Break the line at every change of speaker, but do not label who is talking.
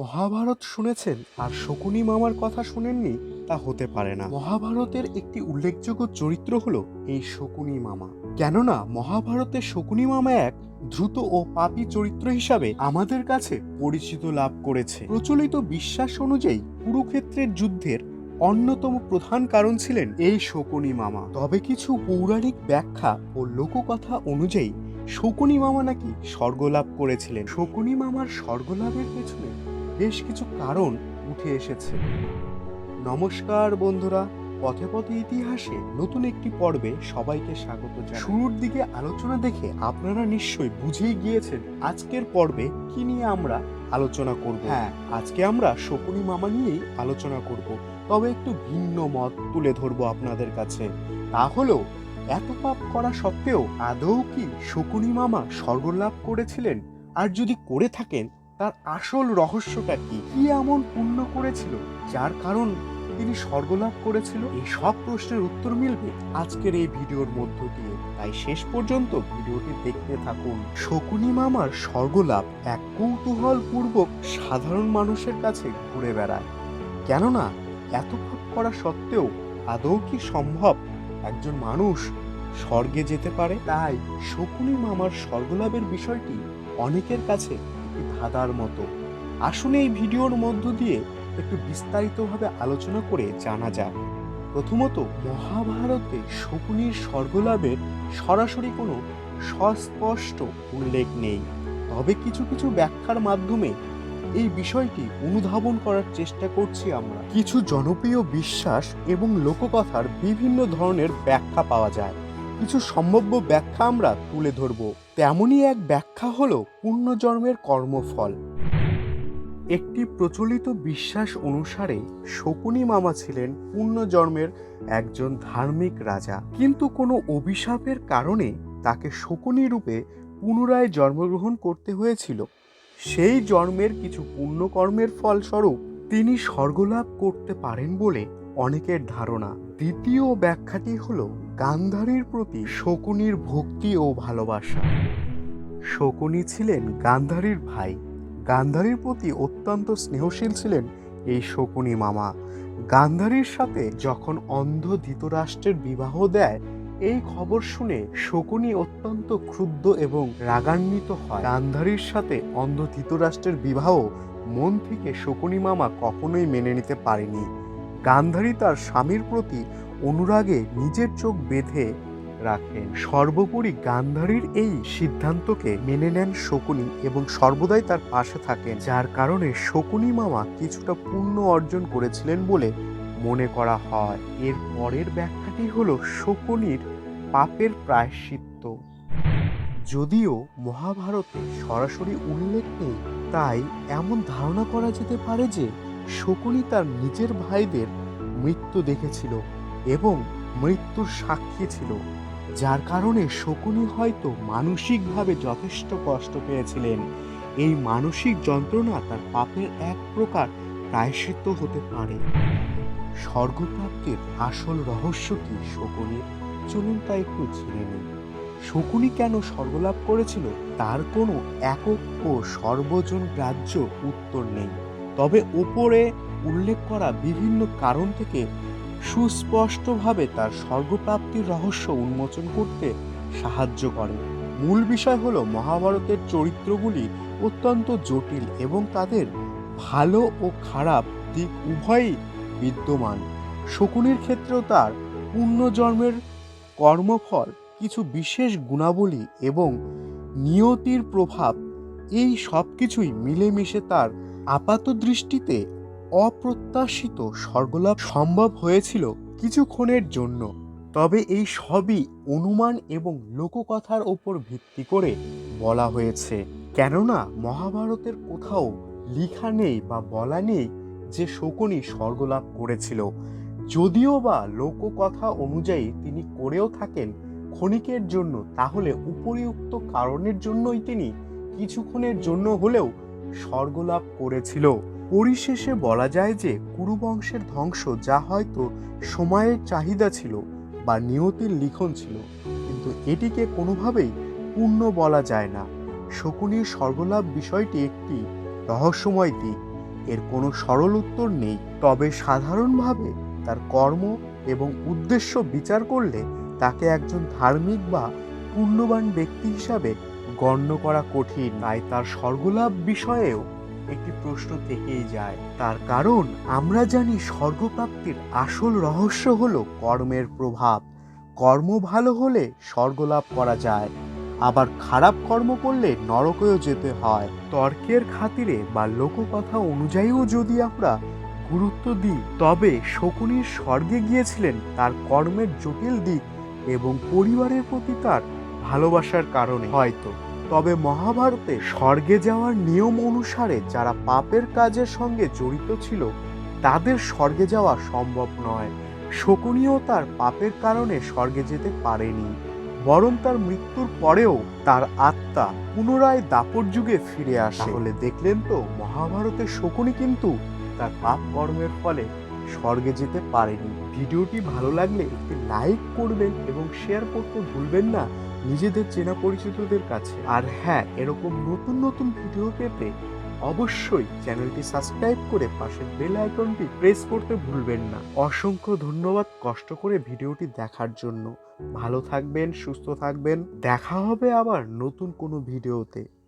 মহাভারত শুনেছেন আর শকুনি মামার কথা শুনেননি তা হতে পারে না। মহাভারতের একটি উল্লেখযোগ্য চরিত্র হলো এই শকুনি মামা। কেননা মহাভারতে শকুনি মামা এক দ্রুত ও পাপী চরিত্র হিসাবে আমাদের কাছে পরিচিত লাভ করেছে। প্রচলিত বিশ্বাস অনুযায়ী কুরুক্ষেত্রের যুদ্ধের অন্যতম প্রধান কারণ ছিলেন এই শকুনি মামা। তবে কিছু পৌরাণিক ব্যাখ্যা ও লোককথা অনুযায়ী শকুনি মামা নাকি স্বর্গলাভ করেছিলেন। শকুনি মামার স্বর্গলাভের পেছনে বেশ কিছু কারণ উঠে এসেছে। নমস্কার বন্ধুরা পথে পথে ইতিহাসে নতুন একটি পর্বে সবাইকে স্বাগত জানাই। শুরুর দিকে আলোচনা দেখে আপনারা নিশ্চয়ই বুঝেই গিয়েছেন আজকের পর্বে কি নিয়ে আমরা আলোচনা করব। হ্যাঁ। আজকে আমরা শকুনি মামা নিয়েই আলোচনা করব। তবে একটু ভিন্ন মত তুলে ধরবো আপনাদের কাছে। তা হলো এত পাপ করা সত্ত্বেও আদৌ কি শকুনি মামা স্বর্গলাভ করেছিলেন? আর যদি করে থাকেন তার আসল রহস্যটা কি? কি এমন পুণ্য করেছিল, যার কারণ তিনি স্বর্গলাভ করেছিল? এই সব প্রশ্নের উত্তর মিলবে আজকের এই ভিডিওর মধ্য দিয়ে। তাই শেষ পর্যন্ত ভিডিওটি দেখতে থাকুন। শকুনি মামার স্বর্গলাভ এক কৌতূহল পূর্বক সাধারণ মানুষের কাছে ঘুরে বেড়ায়। কেননা এত পাপ করা সত্ত্বেও আদৌ কি সম্ভব একজন মানুষ স্বর্গে যেতে পারে? তাই শকুনি মামার স্বর্গলাভের বিষয়টি অনেকের কাছে একটি ধাঁধার মতো। আসুন এই ভিডিওর মধ্য দিয়ে একটু বিস্তারিতভাবে আলোচনা করে জানা যাক। প্রথমত, মহাভারতে শকুনির স্বর্গলাভের সরাসরি কোনো সস্পষ্ট উল্লেখ নেই। তবে কিছু কিছু ব্যাখ্যার মাধ্যমে এই বিষয়টি অনুধাবন করার চেষ্টা করছি আমরা। কিছু জনপ্রিয় বিশ্বাস এবং লোককথার বিভিন্ন ধরনের ব্যাখ্যা পাওয়া যায়। কিছু সম্ভাব্য ব্যাখ্যা আমরা তুলে ধরব। তেমনই এক ব্যাখ্যা হলো পুণ্যজন্মের কর্মফল। একটি প্রচলিত বিশ্বাস অনুসারে শকুনি মামা ছিলেন পুণ্যজন্মের একজন ধার্মিক রাজা। কিন্তু কোনো অভিশাপের কারণে তাকে শকুনি রূপে পুনরায় জন্মগ্রহণ করতে হয়েছিল। সেই জন্মের কিছু পুণ্যকর্মের ফলস্বরূপ তিনি স্বর্গলাভ করতে পারেন বলে অনেকের ধারণা। দ্বিতীয় ব্যাখ্যাটি হল গান্ধারীর প্রতি শকুনির ভক্তি ও ভালোবাসা। শকুনি ছিলেন গান্ধারীর ভাই। গান্ধারীর প্রতি অত্যন্ত স্নেহশীল ছিলেন এই শকুনি মামা। গান্ধারীর সাথে যখন অন্ধ ধৃতরাষ্ট্রের বিবাহ দেয়, এই খবর শুনে শকুনি অত্যন্ত ক্ষুব্ধ এবং রাগান্বিত হয়। গান্ধারীর সাথে অন্ধ ধৃতরাষ্ট্রের বিবাহ মন থেকে শকুনি মামা কখনোই মেনে নিতে পারেনি। গান্ধারী তার স্বামীর প্রতি অনুরাগে নিজের চোখ বেঁধে রাখেন। সর্বোপরি গান্ধারীর এই সিদ্ধান্তকে মেনে নেন শকুনি এবং সর্বদাই তার পাশে থাকেন, যার কারণে শকুনি মামা কিছুটা পুণ্য অর্জন করেছিলেন বলে মনে করা হয়। এর পরের ব্যাখ্যাটি হলো শকুনির পাপের প্রায়শ্চিত্ত। যদিও মহাভারতে সরাসরি উল্লেখ নেই, তাই এমন ধারণা করা যেতে পারে যে শকুনি তার নিজের ভাইদের মৃত্যু দেখেছিল এবং মৃত্যুর সাক্ষী ছিল, যার কারণে শকুনি হয়তো মানসিকভাবে যথেষ্ট কষ্ট পেয়েছিলেন। এই মানসিক যন্ত্রণা তার পাপের এক প্রকার প্রায়শ্চিত্ত হতে পারে। স্বর্গপ্রাপ্তির আসল রহস্য কি শকুনির চলুন তা একটু জেনে নিই। শকুনি কেন স্বর্গলাভ করেছিল, তার কোনো একক ও সর্বজন গ্রাহ্য উত্তর নেই। তবে উপরে উল্লেখ করা বিভিন্ন কারণ থেকে সুস্পষ্টভাবে তার স্বর্গপ্রাপ্তির রহস্য উন্মোচন করতে সাহায্য করে। মূল বিষয় হলো মহাভারতের চরিত্রগুলি অত্যন্ত জটিল এবং তাদের ভালো ও খারাপ দিক উভয়ই বিদ্যমান। শকুনির ক্ষেত্রেও তার পুণ্যজন্মের কর্মফল কিছু বিশেষ গুণাবলী এবং নিয়তির প্রভাব এই সব কিছুই মিলেমিশে তার আপাত দৃষ্টিতে অপ্রত্যাশিত স্বর্গলাভ সম্ভব হয়েছিল কিছুক্ষণের জন্য। তবে এই সবই অনুমান এবং লোককথার ওপর ভিত্তি করে বলা হয়েছে। কেননা, মহাভারতের কোথাও লেখা নেই বা বলা নেই যে শকুনি স্বর্গলাভ করেছিল। যদিও বা লোককথা অনুযায়ী তিনি করেও থাকেন ক্ষণিকের জন্য, তাহলে উপরিউক্ত কারণের জন্যই তিনি কিছুক্ষণের জন্য হলেও স্বর্গলাভ করেছিল। পরিশেষে বলা যায় যে কুরুবংশের ধ্বংস যা হয়তো সময়ের চাহিদা ছিল বা নিয়তির লিখন ছিল। কিন্তু এটিকে কোনোভাবেই পূর্ণ বলা যায় না। শকুনির স্বর্গলাভ বিষয়টি একটি রহস্যময় দিক। এর কোনো সরল উত্তর নেই। তবে সাধারণভাবে তার কর্ম এবং উদ্দেশ্য বিচার করলে তাকে একজন ধার্মিক বা পুণ্যবান ব্যক্তি হিসাবে গণ্য করা কঠিন, তাই তার স্বর্গলাভ বিষয়েও একটি প্রশ্ন থেকেই যায়। তার কারণ, আমরা জানি স্বর্গপ্রাপ্তির আসল রহস্য হলো কর্মের প্রভাব। কর্ম ভালো হলে স্বর্গলাভ করা যায়, আবার খারাপ কর্ম করলে নরকেও যেতে হয়। তর্কের খাতিরে বা লোককথা অনুযায়ীও যদি আমরা গুরুত্ব দিই, তবে শকুনির স্বর্গে গিয়েছিলেন তার কর্মের জটিল দিক এবং পরিবারের প্রতি তার ভালোবাসার কারণে। হয়তো তবে মহাভারতে স্বর্গে যাওয়ার নিয়ম অনুসারে যারা পাপের কাজের সঙ্গে জড়িত ছিল, তাদের স্বর্গে যাওয়া সম্ভব নয়। শকুনিও তার পাপের কারণে স্বর্গে যেতে পারেনি, বরং তার মৃত্যুর পরেও তার আত্মা পুনরায় দাপর যুগে ফিরে আসে। বলে দেখলেন তো মহাভারতের শকুনি কিন্তু তার পাপ কর্মের ফলে স্বর্গে যেতে পারেনি। ভিডিওটি ভালো লাগলে একটি লাইক করবেন এবং শেয়ার করতে ভুলবেন না। নিজেদের চেনা পরিচিতদের কাছে। আর হ্যাঁ এরকম নতুন নতুন ভিডিও পেতে অবশ্যই চ্যানেলটি সাবস্ক্রাইব করে পাশের বেল আইকনটি প্রেস করতে ভুলবেন না। অসংখ্য ধন্যবাদ কষ্ট করে ভিডিওটি দেখার জন্য। ভালো থাকবেন, সুস্থ থাকবেন। দেখা হবে আবার নতুন কোনো ভিডিওতে।